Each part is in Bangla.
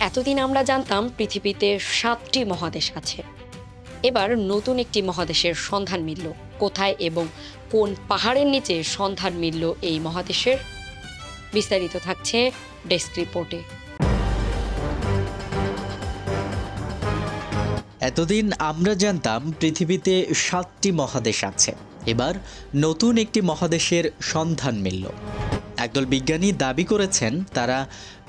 এতদিন আমরা জানতাম পৃথিবীতে সাতটি মহাদেশ আছে। এবার নতুন একটি মহাদেশের সন্ধান মিলল। কোথায় এবং কোন পাহাড়ের নিচে সন্ধান মিলল এই মহাদেশের? বিস্তারিত থাকছে ডেস্ক রিপোর্টে। এতদিন আমরা জানতাম পৃথিবীতে সাতটি মহাদেশ আছে। এবার নতুন একটি মহাদেশের সন্ধান মিলল। একদল বিজ্ঞানী দাবি করেছেন, তারা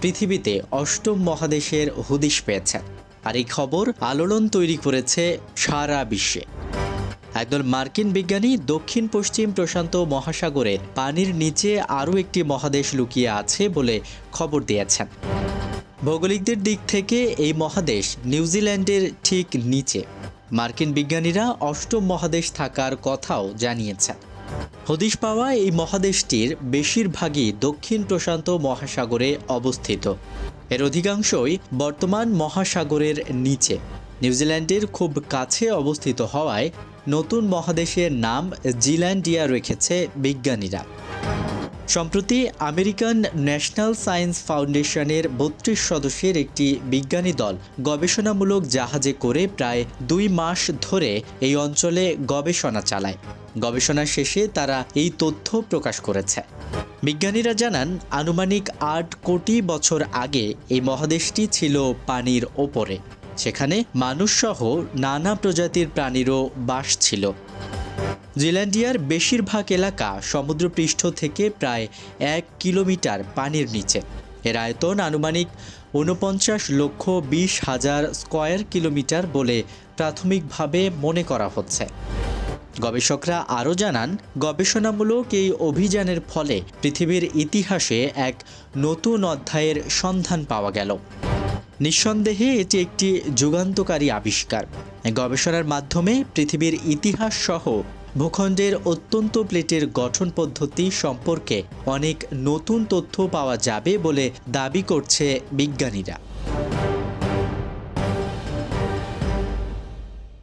পৃথিবীতে অষ্টম মহাদেশের হুদিশ পেয়েছেন। আর এই খবর আলোড়ন তৈরি করেছে সারা বিশ্বে। একদল মার্কিন বিজ্ঞানী দক্ষিণ পশ্চিম প্রশান্ত মহাসাগরের পানির নিচে আরও একটি মহাদেশ লুকিয়ে আছে বলে খবর দিয়েছেন। ভৌগোলিকদের দিক থেকে এই মহাদেশ নিউজিল্যান্ডের ঠিক নিচে। মার্কিন বিজ্ঞানীরা অষ্টম মহাদেশ থাকার কথাও জানিয়েছেন। হদিশ পাওয়া এই মহাদেশটির বেশিরভাগই দক্ষিণ প্রশান্ত মহাসাগরে অবস্থিত। এর অধিকাংশই বর্তমান মহাসাগরের নিচে। নিউজিল্যান্ডের খুব কাছে অবস্থিত হওয়ায় নতুন মহাদেশের নাম জিল্যান্ডিয়া রেখেছে বিজ্ঞানীরা। সম্প্রতি আমেরিকান ন্যাশনাল সায়েন্স ফাউন্ডেশনের বত্রিশ সদস্যের একটি বিজ্ঞানী দল গবেষণামূলক জাহাজে করে প্রায় দুই মাস ধরে এই অঞ্চলে গবেষণা চালায়। গবেষণা শেষে তারা এই তথ্য প্রকাশ করেছে। বিজ্ঞানীরা জানান, আনুমানিক আট কোটি বছর আগে এই মহাদেশটি ছিল পানির ওপরে। সেখানে মানুষসহ নানা প্রজাতির প্রাণীরও বাস ছিল। জিল্যান্ডিয়ার বেশিরভাগ এলাকা সমুদ্রপৃষ্ঠ থেকে প্রায় এক কিলোমিটার পানির নিচে। এর আয়তন আনুমানিক ঊনপঞ্চাশ লক্ষ বিশ হাজার স্কয়ার কিলোমিটার বলে প্রাথমিকভাবে মনে করা হচ্ছে। গবেষকরা আরও জানান, গবেষণামূলক এই অভিযানের ফলে পৃথিবীর ইতিহাসে এক নতুন অধ্যায়ের সন্ধান পাওয়া গেল। নিঃসন্দেহে এটি একটি যুগান্তকারী আবিষ্কার। গবেষণার মাধ্যমে পৃথিবীর ইতিহাস সহ ভূখণ্ডের অত্যন্ত প্লেটের গঠন পদ্ধতি সম্পর্কে অনেক নতুন তথ্য পাওয়া যাবে বলে দাবি করছে বিজ্ঞানীরা।